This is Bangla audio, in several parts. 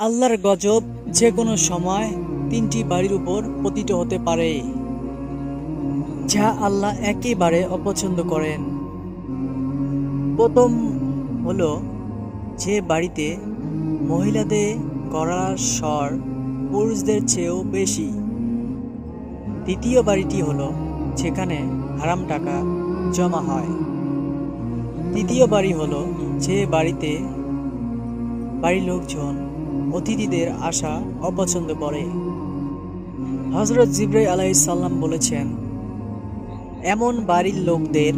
আল্লাহর গজব যে কোনো সময় তিনটি বাড়ির উপর পতিত হতে পারে, যা আল্লাহ একেবারে অপছন্দ করেন। প্রথম হলো যে বাড়িতে মহিলাদের গড়ার স্বর পুরুষদের চেয়েও বেশি। দ্বিতীয় বাড়িটি হলো যেখানে হারাম টাকা জমা হয়। তৃতীয় বাড়ি হলো যে বাড়িতে বাড়ির লোকজন অতিথিদের আসা অপছন্দ করে। হজরত জিব্রাই আলাইসাল্লাম বলেছেন, এমন বাড়ির লোকদের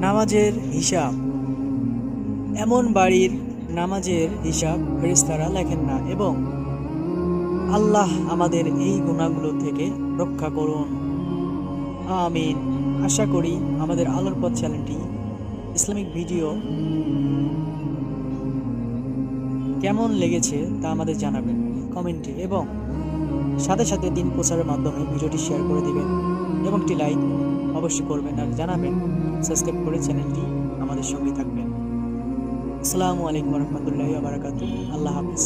নামাজের হিসাব, এমন বাড়ির নামাজের হিসাব ফেরেশতারা লেখেন না এবং আল্লাহ আমাদের এই গুণাগুলো থেকে রক্ষা করুন। আমিন। আশা করি আমাদের আলোর পথ চ্যানেলটি ইসলামিক ভিডিও কেমন লেগেছে তা আমাদের জানাবেন কমেন্টে এবং সাথে সাথে দিন প্রচারের মাধ্যমে ভিডিওটি শেয়ার করে দেবেন এবং একটি লাইক অবশ্যই করবেন আর জানাবেন, সাবস্ক্রাইব করে চ্যানেলটি আমাদের সঙ্গে থাকবেন। আসসালামু আলাইকুম রহমতুল্লাহ বারাকাতু আল্লাহ হাফিজ।